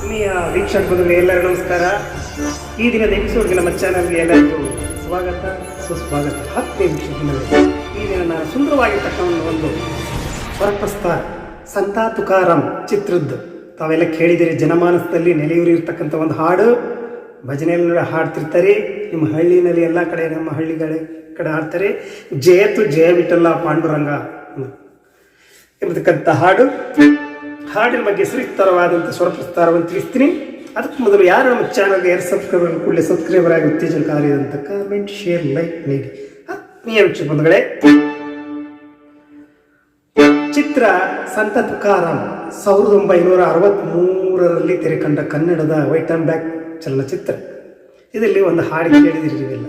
ಆತ್ಮೀಯ ವೀಕ್ಷಕ ಬಂಧುಗಳು, ಎಲ್ಲರಿಗೂ ನಮಸ್ಕಾರ. ಈ ದಿನದ ಎಪಿಸೋಡ್ಗೆ ನಮ್ಮ ಚಾನಲ್ಗೆ ಎಲ್ಲರಿಗೂ ಸ್ವಾಗತ. ಸುಸ್ವಾಗತ. ಹತ್ತೆ ವೀಕ್ಷಕ ಈ ದಿನ ನಾನು ಸುಂದರವಾಗಿರ್ತಕ್ಕಂಥ ಒಂದು ವರ್ಪಸ್ಥ ಸಂತಾ ತುಕಾರಾಮ್ ಚಿತ್ರದ್ದು. ತಾವೆಲ್ಲ ಕೇಳಿದಿರಿ, ಜನಮಾನಸದಲ್ಲಿ ನೆಲೆಯೂರಿರ್ತಕ್ಕಂಥ ಒಂದು ಹಾಡು. ಭಜನೆಯಲ್ಲಿ ಹಾಡ್ತಿರ್ತಾರೆ. ನಿಮ್ಮ ಹಳ್ಳಿನಲ್ಲಿ ಎಲ್ಲ ಕಡೆ ನಮ್ಮ ಹಳ್ಳಿಗಳ ಕಡೆ ಹಾಡ್ತಾರೆ. ಜಯತು ಜಯ ವಿಠಲ್ಲ ಪಾಂಡುರಂಗ ಎಂಬತಕ್ಕಂಥ ಹಾಡು. ಹಾಡಿನ ಬಗ್ಗೆ ಸುವಿಸ್ತಾರವಾದಂಥ ಸ್ವರ ಪ್ರಸ್ತಾರವನ್ನು ತಿಳಿಸ್ತೀನಿ. ಅದಕ್ಕೆ ಮೊದಲು ಯಾರು ನಮ್ಮ ಚಾನಲ್ಗೆ ಯಾರು ಸಬ್ಸ್ಕ್ರೈಬರ್ ಕೂಡಲೇ ಸಬ್ಸ್ಕ್ರೈಬರ್ ಆಗಿ ಉತ್ತೇಜನಕಾರಿಯಾದಂಥ ಕಾಮೆಂಟ್ ಶೇರ್ ಲೈಕ್ ನೀಡಿ. ಆತ್ಮೀಯ ವೀಕ್ಷಕ ಬಂಧುಗಳೇ. ಚಿತ್ರ ಸಂತ ತುಕಾರಾಮ್ ಸಾವಿರದ ಒಂಬೈನೂರ ಅರವತ್ತ್ಮೂರರಲ್ಲಿ ತೆರೆ ಕಂಡ ಕನ್ನಡದ ವೈಟ್ ಆ್ಯಂಡ್ ಬ್ಯಾಕ್ ಚಲನಚಿತ್ರ. ಇದರಲ್ಲಿ ಒಂದು ಹಾಡು ನೀವೆಲ್ಲ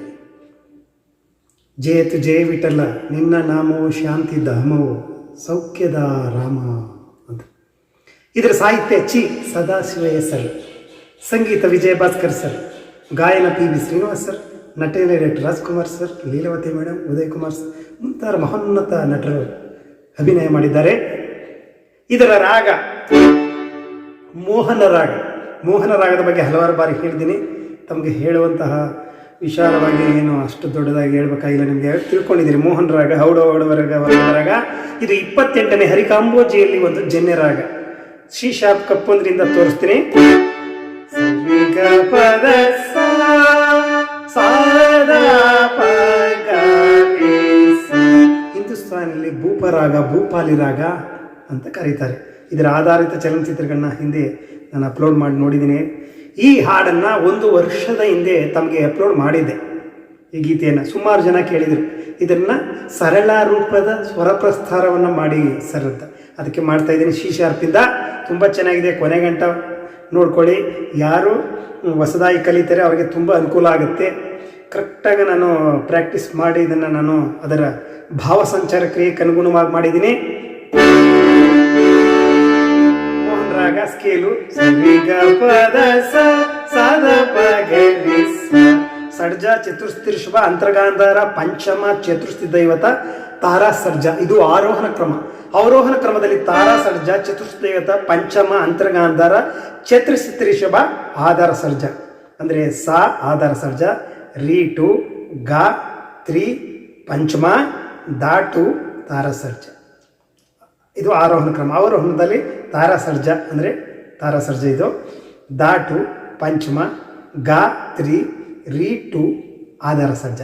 ಜಯತು ಜಯ ವಿಠಲ ನಿನ್ನ ನಾಮವು ಶಾಂತಿ ಧಾಮವು, ಸೌಖ್ಯದ ರಾಮ. ಅಂತ ಇದರ ಸಾಹಿತ್ಯ ಚಿ ಸದಾಶಿವಯ್ಯ ಸರ್, ಸಂಗೀತ ವಿಜಯ ಭಾಸ್ಕರ್ ಸರ್, ಗಾಯನ ಪಿ ವಿ ಶ್ರೀನಿವಾಸ್ ಸರ್ ನಟನೆ doctor Rajkumar sir, Leelavathi madam Uday Kumar sir, ಮುಂತಾದ ಮಹೋನ್ನತ ನಟರು ಅಭಿನಯ ಮಾಡಿದ್ದಾರೆ. ಇದರ ರಾಗ ಮೋಹನ ರಾಗ. ಮೋಹನ ರಾಗದ ಬಗ್ಗೆ ಹಲವಾರು ಬಾರಿ ಹೇಳಿದ್ದೀನಿ. ತಮಗೆ ಹೇಳುವಂತಹ ವಿಶಾಲವಾಗಿ ಏನು ಅಷ್ಟು ದೊಡ್ಡದಾಗಿ ಹೇಳ್ಬೇಕಾಗಿಲ್ಲ ನಿಮಗೆ. ತಿಳ್ಕೊಂಡಿದ್ದೀರಿ, ಮೋಹನ್ ರಾಗ, ಹೌಡ ರಾಗ ವರ್ಗದ ರಾಗ. ಇದು ಇಪ್ಪತ್ತೆಂಟನೇ ಹರಿಕಾಂಬೋಜಿಯಲ್ಲಿ ಒಂದು ಜನ್ಯ ರಾಗ. ಶ್ರೀ ಶಾಪ್ ಕಪ್ಪೊಂದ್ರಿಂದ ತೋರಿಸ್ತೀನಿ. ಸ ಸ, ಸ ಸ. ಹಿಂದೂಸ್ತಾನಲ್ಲಿ ಭೂಪರಾಗ ಭೂಪಾಲಿ ರಾಗ ಅಂತ ಕರೀತಾರೆ. ಇದರ ಆಧಾರಿತ ಚಲನಚಿತ್ರಗಳನ್ನ ಹಿಂದೆ ನಾನು ಅಪ್ಲೋಡ್ ಮಾಡಿ ನೋಡಿದ್ದೀನಿ. ಈ ಹಾಡನ್ನು ಒಂದು ವರ್ಷದ ಹಿಂದೆ ತಮಗೆ ಅಪ್ಲೋಡ್ ಮಾಡಿದ್ದೆ. ಈ ಗೀತೆಯನ್ನು ಸುಮಾರು ಜನ ಕೇಳಿದರು. ಇದನ್ನು ಸರಳ ರೂಪದ ಸ್ವರ ಪ್ರಸ್ಥಾರವನ್ನು ಮಾಡಿ ಸರ್ ಅಂತ. ಅದಕ್ಕೆ ಮಾಡ್ತಾ ಇದ್ದೀನಿ ಶಿ ಶಾರ್ಪಿಂದ ತುಂಬ ಚೆನ್ನಾಗಿದೆ. ಕೊನೆಗಂಟ ನೋಡ್ಕೊಳ್ಳಿ. ಯಾರು ಹೊಸದಾಗಿ ಕಲಿತಾರೆ ಅವರಿಗೆ ತುಂಬ ಅನುಕೂಲ ಆಗುತ್ತೆ. ಕರೆಕ್ಟಾಗಿ ನಾನು ಪ್ರಾಕ್ಟೀಸ್ ಮಾಡಿ ಇದನ್ನು ನಾನು ಅದರ ಭಾವಸಂಚಾರ ಕ್ರಿಯೆಗೆ ಅನುಗುಣವಾಗಿ ಮಾಡಿದ್ದೀನಿ. ರಾಗ ಸ್ಕೇಲು. ಸಡ್ಜ ಚತುರ್ಸ್ಥಿ ಶುಭ ಅಂತರ್ಗಾಂಧಾರ, ಪಂಚಮ ಚತುರ್ಸ್ಥಿ ದೈವತ. ತಾರಾ ಸರ್ಜಾ. ಇದು ಆರೋಹಣ ಕ್ರಮ. ಅವರೋಹಣ ಕ್ರಮದಲ್ಲಿ ತಾರಾ ಸರ್ಜಾ ಚತುರ್ಸ್ಥಿ ಪಂಚಮ, ಅಂತರ್ಗಾಂಧಾರ ಚತುರ್ಸಿತ್ರಿಷಭ ಆಧಾರ ಸರ್ಜ. ಅಂದರೆ ಸಾ, ಆಧಾರ ಸರ್ಜ, ರೀ, ಟು, ಗ, ತ್ರಿ, ಪಂಚಮ, ದಾ, ಟು, ತಾರಾ ಸರ್ಜಾ. ಇದು ಆರೋಹಣ ಕ್ರಮ. ಅವರೋಹಣದಲ್ಲಿ ತಾರಾಸರ್ಜ ಅಂದರೆ ತಾರಾಸರ್ಜ ಇದು. ದಾಟು ಪಂಚಮ, ಗ, ತ್ರಿ, ರೀ, ಟು, ಆಧಾರ ಸರ್ಜ.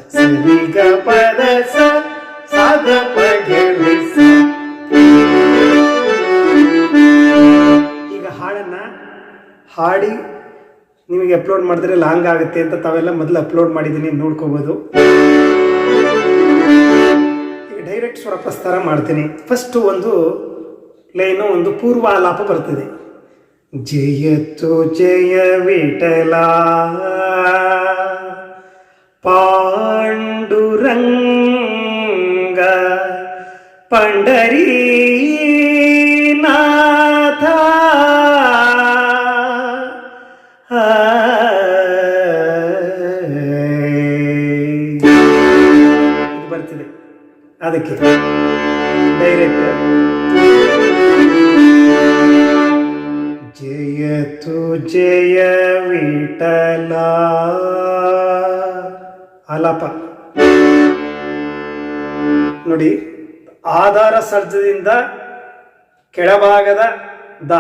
ಈಗ ಹಾಡನ್ನ ಹಾಡಿ ನಿಮಗೆ ಅಪ್ಲೋಡ್ ಮಾಡಿದ್ರೆ ಲಾಂಗ್ ಆಗುತ್ತೆ ಅಂತ ತಾವೆಲ್ಲ ಮೊದಲು ಅಪ್ಲೋಡ್ ಮಾಡಿದ್ದೀನಿ ಈಗ ಡೈರೆಕ್ಟ್ ಸ್ವರ ಪ್ರಸ್ತಾರ ಮಾಡ್ತೀನಿ. ಫಸ್ಟ್ ಒಂದು ಲೈನು, ಒಂದು ಪೂರ್ವಾಲಾಪ ಬರ್ತದೆ. ಜಯತು ಜಯ ವಿಠಲ, ಪಾಂಡುರಂಗ ಪಂಡರೀನಾಥ ಇದು ಬರ್ತಿದೆ ಅದಕ್ಕೆ ಡೈರೆಕ್ಟ್ ಜಯತು ಜಯ ವಿಠಲ ಆಲಾಪ ನೋಡಿ ಆಧಾರ ಸರ್ಜದಿಂದ ಕೆಳಭಾಗದ ದ.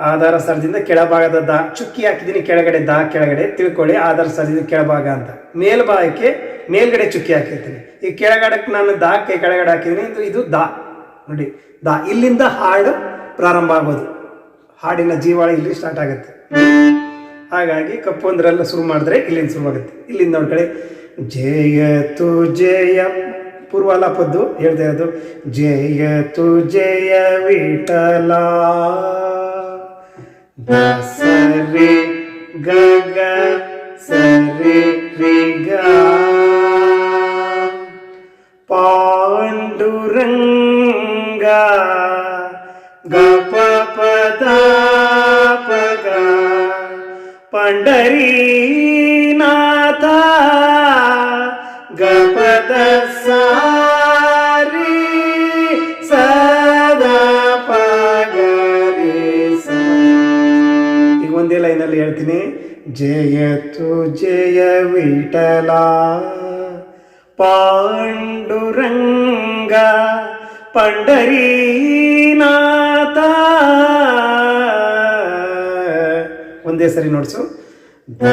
ಆಧಾರ ಸರ್ಜದಿಂದ ಕೆಳಭಾಗದ ದ. ಚುಕ್ಕಿ ಹಾಕಿದ್ದೀನಿ ಕೆಳಗಡೆ ದ, ಕೆಳಗಡೆ. ತಿಳ್ಕೊಳ್ಳಿ, ಆಧಾರ ಸರ್ಜದಿಂದ ಕೆಳಭಾಗ ಅಂತ. ಮೇಲ್ಭಾಗಕ್ಕೆ ಮೇಲ್ಗಡೆ ಚುಕ್ಕಿ ಹಾಕಿರ್ತೀನಿ. ಈ ಕೆಳಗಡಕ್ಕೆ ನಾನು ದ ಕೆಳಗಡೆ ಹಾಕಿದ್ದೀನಿ. ಇದು ಇದು ದ. ನೋಡಿ, ದ. ಇಲ್ಲಿಂದ ಹಾಡು ಪ್ರಾರಂಭ ಆಗೋದು. ಹಾಡಿನ ಜೀವಾಳ ಇಲ್ಲಿ ಸ್ಟಾರ್ಟ್ ಆಗುತ್ತೆ. ಹಾಗಾಗಿ ಕಪ್ಪೊಂದರೆಲ್ಲ ಶುರು ಮಾಡಿದ್ರೆ ಇಲ್ಲಿಂದ ಶುರುವಾಗುತ್ತೆ. ಇಲ್ಲಿಂದ ನೋಡ್ಕೊಳ್ಳಿ. ಜಯತು ಜಯ ಪೂರ್ವಾಲಾಪದ್ದು ಹೇಳ್ತಾ ಇರೋದು ಜಯತು ಜಯ ವಿಠಲ. ದ ಸರಿ ಗ ಗ ಸರಿ ರಿ ಗ ಪಾಂಡುರಂಗ ಗ ಪ ಪ ದ ಜಯತು ಜಯ ವಿಠಲ ಪಾಂಡುರಂಗ ಪಂಡರೀನಾಥ ಒಂದೇ ಸರಿ ನೋಡ್ಸು ದ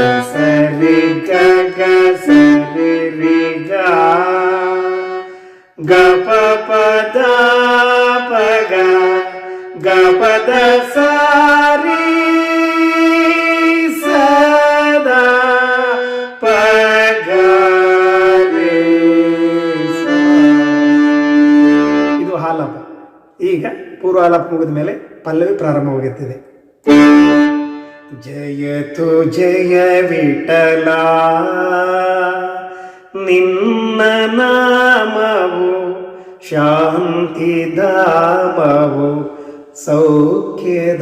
ಮುಗಿದ ಮೇಲೆ ಪಲ್ಲವಿ ಪ್ರಾರಂಭವಾಗುತ್ತದೆ. ಜಯತು ಜಯ ವಿಠಲ, ನಿನ್ನ ನಾಮವು ಶಾಂತಿಧಾಮವು ಸೌಖ್ಯಧಾರಾಮ.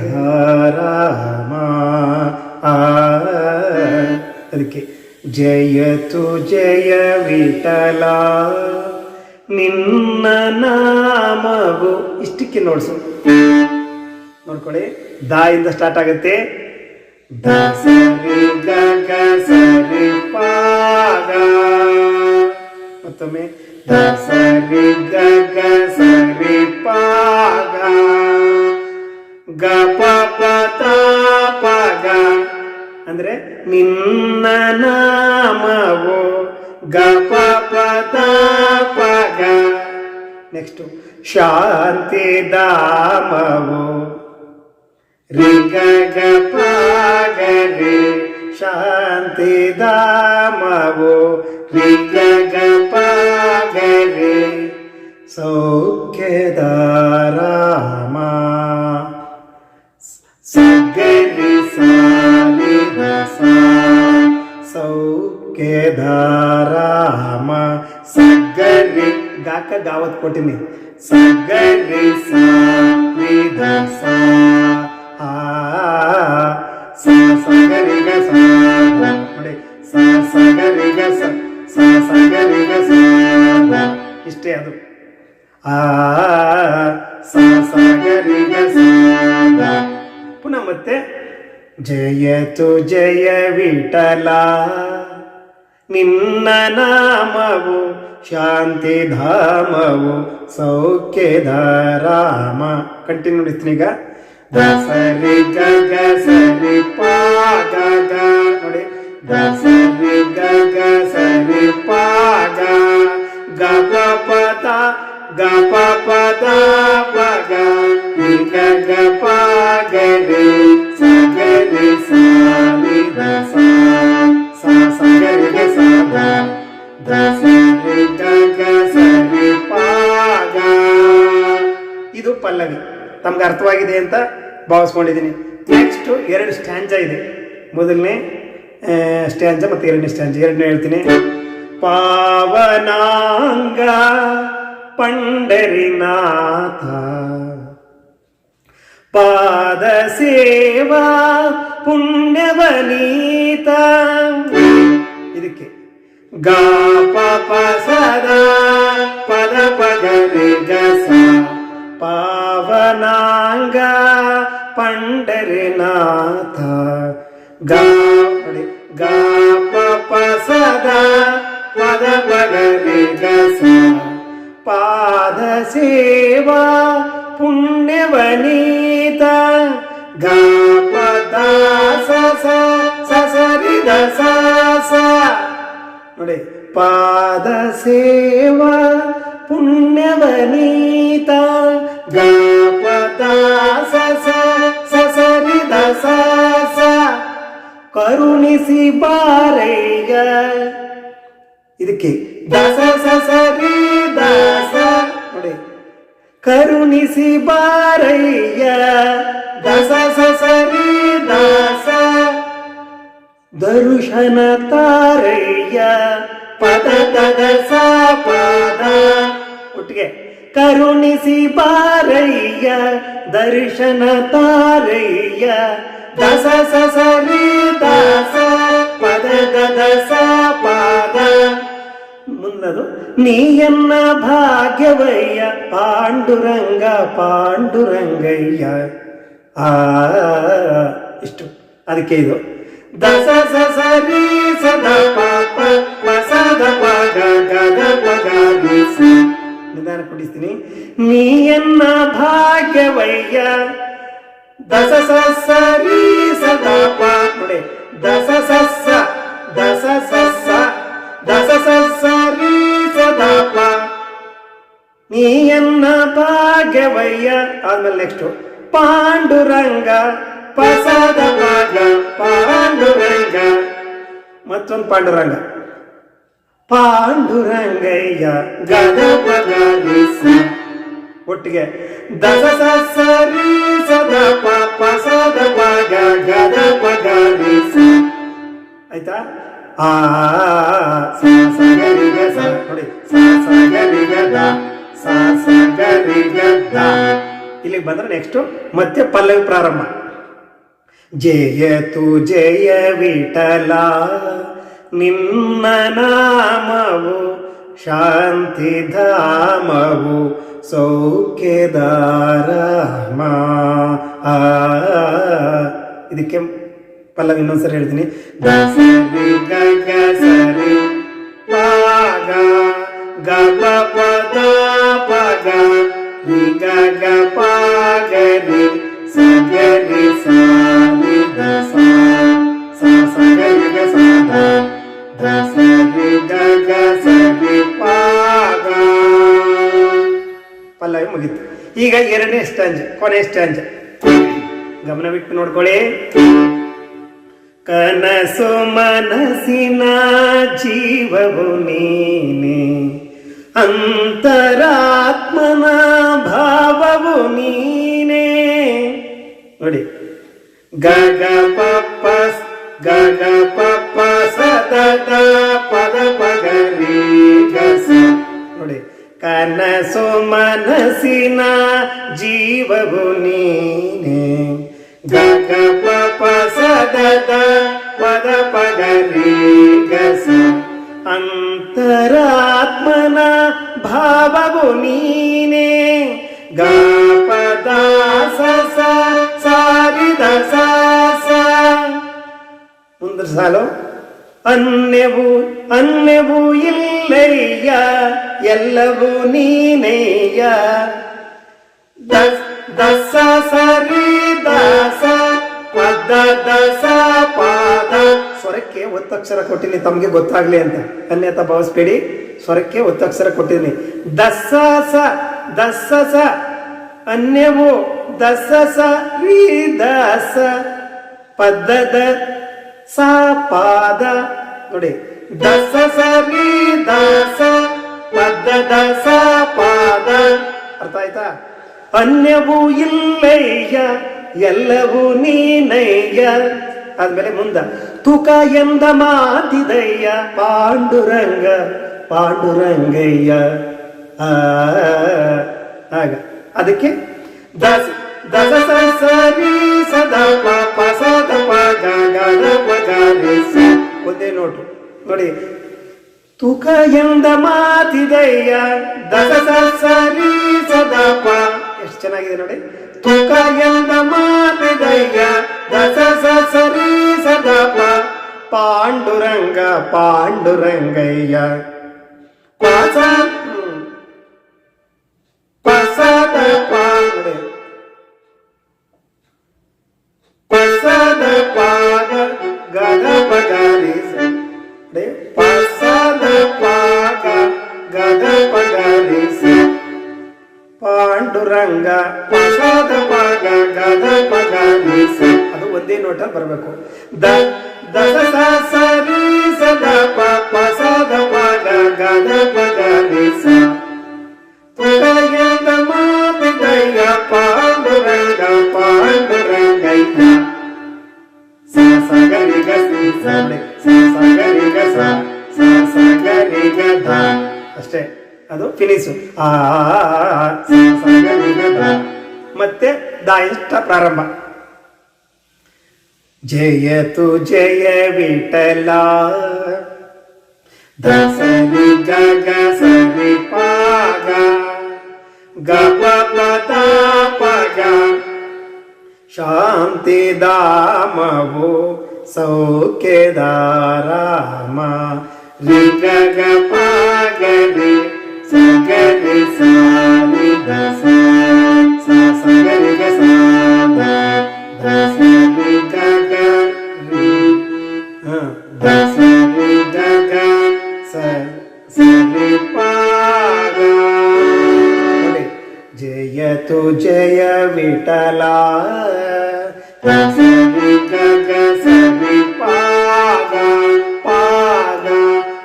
ಅದಕ್ಕೆ ಜಯತು ಜಯ ವಿಠಲ, ನಿನ್ನ ನಾಮವು ಇಷ್ಟಕ್ಕೆ ನೋಡ್ಸು. ನೋಡ್ಕೊಳ್ಳಿ. ದಾ ಇಂದ ಸ್ಟಾರ್ಟ್ ಆಗುತ್ತೆ ಗ. ಮತ್ತೊಮ್ಮೆ. ಗ ಗ ಗ. ಅಂದ್ರೆ ನಿನ್ನ ನಾಮವು. ಗ, ಪ ಪ, ತ, ಪ, ಗ. ನೆಕ್ಸ್ಟ್ ಶಾಂತಿ ಧಾಮವು. ರಿ ಗ ಗ ಪ ಗ ರಿ ಶಾಂತಿ ಧಾಮವು. ರಿ ಗ ಗ ಪ ಗ ರಿ ಸೌಖ್ಯದಾರಾಮ ಸಗರಿ ಸಾಲಿ ಸ ಸೌಖ್ಯದಾರಾಮ ಸಗರಿ ಗಾಕ ಗಾವತ್ ಕೊಟ್ಟಿನಿ. ಸಗರಿ ಸ, ಆ ಸ ಸಗರಿ ಗ ಸ ನೋಡಿ ಸ ಸಗರಿ ಗ ಸ ಸ ಸಗರಿ ಗ ಸ ಇಷ್ಟೇ ಅದು. ಆ, ಸ ಸಗರಿ ಗ ಸ ಪುನಃ ಮತ್ತೆ ಜಯತು ಜಯ ವಿಠಲ, ನಿನ್ನ ನಾಮವು ಶಾಂತಿಧಾಮವು ಸೌಖ್ಯಧಾರಾಮ ಕಂಟಿನ್ಯೂ ನೋಡಿಸ್ತೀನಿ ಈಗ ದ ಸರಿ ಗ ಗ ಸರಿ ಪ ಗ ಗ ನೋಡಿ. ದ ಸರಿ ಗ ಗ ಸರಿ ಪ ಗ ಗ ಪ ಪ ತ ಗ ಪ ಪ ತ ಪ ಗ ನಿ ಗ ಗ ಪಲ್ಲವಿ ತಮ್ಗೆ ಅರ್ಥವಾಗಿದೆ ಅಂತ ಭಾವಿಸ್ಕೊಂಡಿದ್ದೀನಿ. ನೆಕ್ಸ್ಟ್ ಎರಡು ಸ್ಟ್ಯಾಂಜ ಇದೆ. ಮೊದಲನೇ ಸ್ಟ್ಯಾಂಜ ಮತ್ತು ಎರಡನೇ ಸ್ಟ್ಯಾಂಜ ಎರಡನೇ ಹೇಳ್ತೀನಿ. ಪಾವನಾಂಗ ಪಂಡರಿನಾಥ. ಪಾದ ಸೇವಾ ಪುಣ್ಯವನೀತ. ಇದಕ್ಕೆ ಗಾ ಪ ಪ ಸದಾ ಪದ ಪದ ಪಾವನಾಂಗ ಪಂಡರಿನಾಥ ಗಾ ನೋಡಿ ಗಾ ಪ ಪ ಸದಾ ಪದ ಪದ ರೆ ಗ ಸ ಪಾದ ಸೇವಾ ಪುಣ್ಯವನೀತ ಗಾ ಪ ದ ಸ ಸ ಸ ಸ ರಿ ದ ಸ ಸ ನೋಡಿ ಪಾದ ಸೇವಾ ಪುಣ್ಯವನೀತ ಕರುಣಿಸಿ ಬಾರಯ್ಯ. ಇದಕ್ಕೆ ದಸ, ಸ ಸ, ರಿ, ದಸ. ನೋಡಿ. ಕರುಣಿಸಿ ಬಾರಯ್ಯ. ದಸ ಸಸರಿ ದಸ. ದರುಶನ ತಾರಯ್ಯ. ಪದ ತದ ಸ ಪದ ಒಟ್ಟಿಗೆ ಕರುಣಿಸಿ ಬಾರಯ್ಯ. ದರ್ಶನ ತಾರಯ್ಯ. ದಸ ಸ ಸ ರಿ ದಸ ಪದ ತದ ಸ ಪದ ಮುಂದದು ನೀಯನ್ನ ಭಾಗ್ಯವಯ್ಯ ಪಾಂಡುರಂಗ ಪಾಂಡುರಂಗಯ್ಯ ಆ ಇಷ್ಟು ಅದಕ್ಕೆ ಇದು ದಸ ಸ ಸ ರೀ ಸ ದ ಪ ಪ ಪ ಸ ದ ಪ ಗ ಗ ದ ಪ ಗ ರಿ ಸ ನಿಧಾನ ಕುಡಿಸ್ತೀನಿ ನೀಯನ್ನ ಭಾಗ್ಯವಯ್ಯ ದಸ ಸಸ್ಸ ದಸ ಸಸ್ಸ ದಸ ಸ ಸ ರೀ ಸ ದ ಪ ನೀಯನ್ನ ಭಾಗ್ಯವಯ್ಯ. ಆದ್ಮೇಲೆ ನೆಕ್ಸ್ಟ್, ಪಾಂಡುರಂಗ ಪಸದ ಭಾಗ, ಪಾಂಡುರಂಗ. ಮತ್ತೊಂದು ಪಾಂಡುರಂಗ. ಪಾಂಡುರಂಗಯ್ಯ ಗದ ಪಗಾಲಿಸ ಒಟ್ಟಿಗೆ ದಸ ಸರಿ ಸದ ಪ ಪಸದ ಭಾಗ, ಗದ ಆಯ್ತಾ? ಆ ಸ ಸ ಗ ರಿ ಗ ಸ ನೋಡಿ. ಸ ಸ ಗ ರಿ ಗ ದ. ಸ ಸ ಗ ರಿ ಗ ದ. ಇಲ್ಲಿಗೆ ಬಂದ್ರೆ ನೆಕ್ಸ್ಟ್ ಮತ್ತೆ ಪಲ್ಲವಿ ಪ್ರಾರಂಭ. ಜಯ ತು ಜಯ ವಿಠಲ ನಿಮ್ಮ ನಾಮವು ಶಾಂತಿಧಾಮವು ಸೌಖ್ಯದಾರಾಮ ಆ. ಇದಕ್ಕೆ ಪಲ್ಲವಿ ಇನ್ನೊಂದ್ಸರಿ ಹೇಳ್ತೀನಿ. ಪಲ್ಲವಿ ಮುಗೀತು. ಈಗ ಎರಡನೇ ಸ್ಟಾಂಜ್ ಕೊನೆ ಸ್ಟಾಂಜ್ ಗಮನವಿಟ್ಟು ನೋಡ್ಕೊಳ್ಳಿ. ಕನಸು ಮನಸ್ಸಿನ ಜೀವವು ನೀನೆ ಅಂತರಾತ್ಮನ ಭಾವವು ನೀನೆ ನೋಡಿ ಗಗ ಪಪ್ಪ ಗಗ ಪಪ್ಪ ಸತತ ಪದ ಪಗರಿ ಗಸ ನೋಡಿ ಕನಸು ಮನಸ್ಸಿನ ಜೀವವು ನೀನೆ ಗಗ ಪಪ ಸದದ ಪದ ಪಗರಿ ಗಸ ಅಂತರಾತ್ಮನ ಭಾವವು ನೀನೆ ಗ ಪದ ಸ ಸ ಸಾರಿದ ಸ ಸ ಮುಂದ್ರ ಸಾಲು ಅನ್ಯವು ಅನ್ಯವು ಇಲ್ಲಯ್ಯ ಎಲ್ಲವೂ ನೀನೆಯ ದಸ್ ದಸ ಸರಿ ದಸ ಪಾದ ಸ್ವರಕ್ಕೆ ಒತ್ತಕ್ಷರ ಕೊಟ್ಟಿನಿ ತಮಗೆ ಗೊತ್ತಾಗ್ಲಿ ಅಂತ. ಅನ್ಯತ ಭಾವಿಸ್ಬೇಡಿ. ಸ್ವರಕ್ಕೆ ಒತ್ತಕ್ಷರ ಕೊಟ್ಟಿನಿ. ದಸ ಸ ದಸ ಸ ಅನ್ಯವು ದಸ ಸ ರೀ ದಸ ದ ಸ ಪಾದ ನೋಡಿ ದಸ ಸ ರೀ ದಸ ಪದ್ದದ ಸ ಪಾದ ಅರ್ಥ ಆಯ್ತಾ? ಅನ್ಯವು ಇಲ್ಲಯ್ಯ. ಎಲ್ಲವೂ ನೀನಯ್ಯ. ಆದ್ಮೇಲೆ ಮುಂದ, ತುಕ ಎಂದ ಮಾತಿದಯ್ಯ, ಪಾಂಡುರಂಗ, ಪಾಂಡುರಂಗಯ್ಯ. ಆಗ, ಅದಕ್ಕೆ ದಸ ದಸ ಸರಿ ಸದ ಸದ ಒಂದೇ ನೋಟು, ನೋಡಿ. ತುಕ ಎಂದ ಮಾತಿದಯ್ಯ ದಸ ಸರಿ ಸದಾಪ ಪ ಎಷ್ಟು ಚೆನ್ನಾಗಿದೆ ನೋಡಿ. ತೂಕ ಎಂದ ಮಾತಿದೆಯ ದಸ ಸ ಸರಿ ಸದ ಪ ಪಾಂಡುರಂಗ ಪಾಂಡುರಂಗಯ್ಯ ಪಾಸ ಗದ ಪಗಾರಿ ಅದು ಒಂದೇ ನೋಟ ಬರಬೇಕು. ದ, ದಸ ಸರಿ ಸದ ಪ ಪಸದ ಪಾಗ, ಗದ ಪಗಾರಿ ತುಕಯದ ಮಾತಿದಯ್ಯ ಪಾಂಡುರಂಗ, ಪಾಂಡುರಂಗಯ್ಯ. ಸ ಸ, ಗ, ರಿ, ಗ, ಸಿ, ಸ, ರಿ, ಸ ಸ, ಗ, ರಿ, ಗ, ಸ ಸ ಸ, ಗ, ರಿ, ಗ, ಧ. ಅಷ್ಟೇ. ಅದು ಫಿನಿಶು ಆ. ದಾಯಿಷ್ಟ ಪ್ರಾರಂಭ ಜಯತು ಜಯ ವಿಠಲ ದಸರಿ ಗಗ ಸರಿ ಪಾಗ ಗಪ ಪಗ ಶಾಂತಿ ದಾಮವು ಸೌಖ್ಯದಾರಾಮ ರಿ ಗಗ ಪಾಗರಿ ಸಗರಿ ಸಾರಿ ದಸರಿ ಜಯತು ಜಯ ವಿಠಲ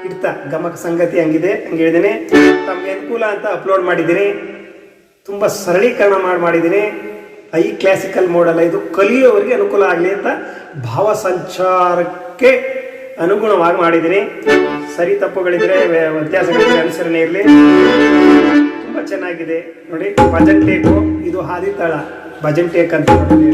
ಇಡ್ತಾ ಗಮಕ ಸಂಗತಿ ಹಂಗಿದೆ ಹಂಗೆ ಹೇಳಿದೇನೆ. ತಮ್ಗೆ ಅನುಕೂಲ ಅಂತ ಅಪ್ಲೋಡ್ ಮಾಡಿದ್ದೀನಿ. ತುಂಬ ಸರಳೀಕರಣ ಮಾಡಿ ಮಾಡಿದ್ದೀನಿ. ಐ ಕ್ಲಾಸಿಕಲ್ ಮೋಡಲ್ಲ ಇದು ಕಲಿಯೋರಿಗೆ ಅನುಕೂಲ ಆಗಲಿ ಅಂತ ಭಾವ ಸಂಚಾರಕ್ಕೆ ಅನುಗುಣವಾಗಿ ಮಾಡಿದ್ದೀನಿ. ಸರಿ ತಪ್ಪುಗಳಿದ್ರೆ ವ್ಯತ್ಯಾಸಗಳಿದ್ರೆ ಅನುಸರಣೆ ಇರಲಿ. ಚೆನ್ನಾಗಿದೆ. ನೋಡಿ ಭಜನ್ ಟೇಕು ಇದು ಹಾದಿ ತಳ ಭಜನ್ ಟೇಕ್ ಅಂತ ನೋಡಿ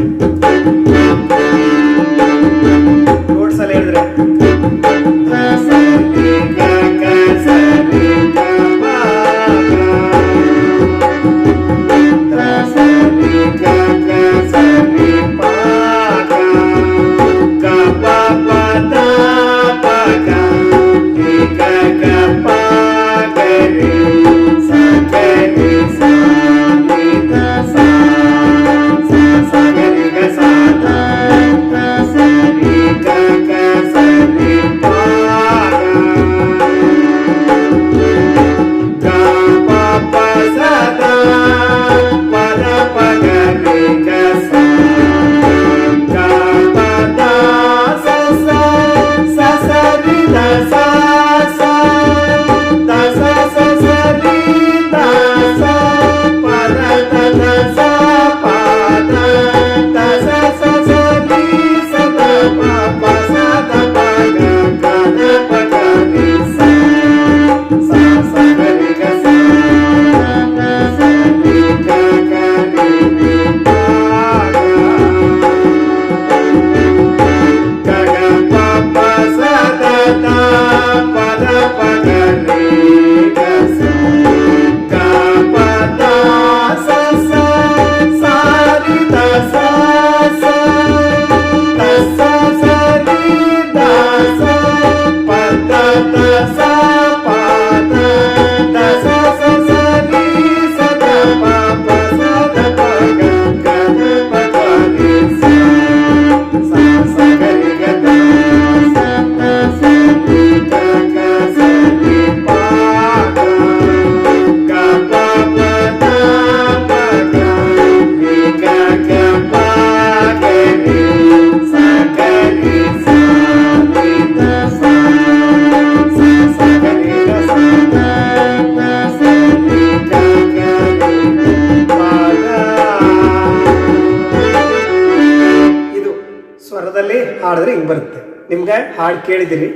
ಹೇಳಿದ್ದೀನಿ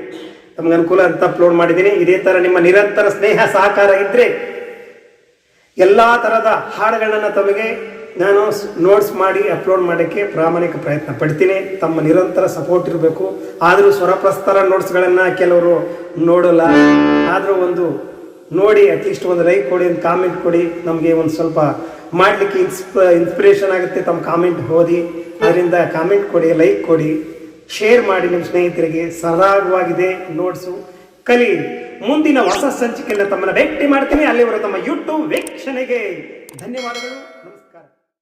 ತಮಗೆ ಅನುಕೂಲ ಅಂತ ಅಪ್ಲೋಡ್ ಮಾಡಿದ್ದೀನಿ. ಇದೇ ತರ ನಿಮ್ಮ ನಿರಂತರ ಸ್ನೇಹ ಸಹಕಾರ ಇದ್ದರೆ ಎಲ್ಲಾ ತರದ ಹಾಡುಗಳನ್ನು ತಮಗೆ ನಾನು ನೋಟ್ಸ್ ಮಾಡಿ ಅಪ್ಲೋಡ್ ಮಾಡೋಕ್ಕೆ ಪ್ರಾಮಾಣಿಕ ಪ್ರಯತ್ನ ಪಡ್ತೀನಿ. ತಮ್ಮ ನಿರಂತರ ಸಪೋರ್ಟ್ ಇರಬೇಕು. ಆದರೂ ಸ್ವರಪ್ರಸ್ತರ ನೋಟ್ಸ್ಗಳನ್ನು ಕೆಲವರು ನೋಡಲ್ಲ. ಆದರೂ ಒಂದು ನೋಡಿ ಅಟ್ಲೀಸ್ಟ್ ಒಂದು ಲೈಕ್ ಕೊಡಿ, ಒಂದು ಕಾಮೆಂಟ್ ಕೊಡಿ. ನಮಗೆ ಒಂದು ಸ್ವಲ್ಪ ಮಾಡಲಿಕ್ಕೆ ಇನ್ಸ್ಪ ಇನ್ಸ್ಪಿರೇಷನ್ ಆಗುತ್ತೆ. ತಮ್ಮ ಕಾಮೆಂಟ್ ಓದಿ. ಅದರಿಂದ ಕಾಮೆಂಟ್ ಕೊಡಿ ಲೈಕ್ ಕೊಡಿ. ಶೇರ್ ಮಾಡಿ ನಿಮ್ಮ ಸ್ನೇಹಿತರಿಗೆ ಸರಾಗವಾಗಿದೆ ನೋಟ್ಸು ಕಲಿ. ಮುಂದಿನ ಹೊಸ ಸಂಚಿಕೆಯನ್ನು ತಮ್ಮನ್ನು ಭೇಟಿ ಮಾಡ್ತೀನಿ. ಅಲ್ಲಿವರು ತಮ್ಮ ಯೂಟ್ಯೂಬ್ ವೀಕ್ಷಣೆಗೆ ಧನ್ಯವಾದಗಳು.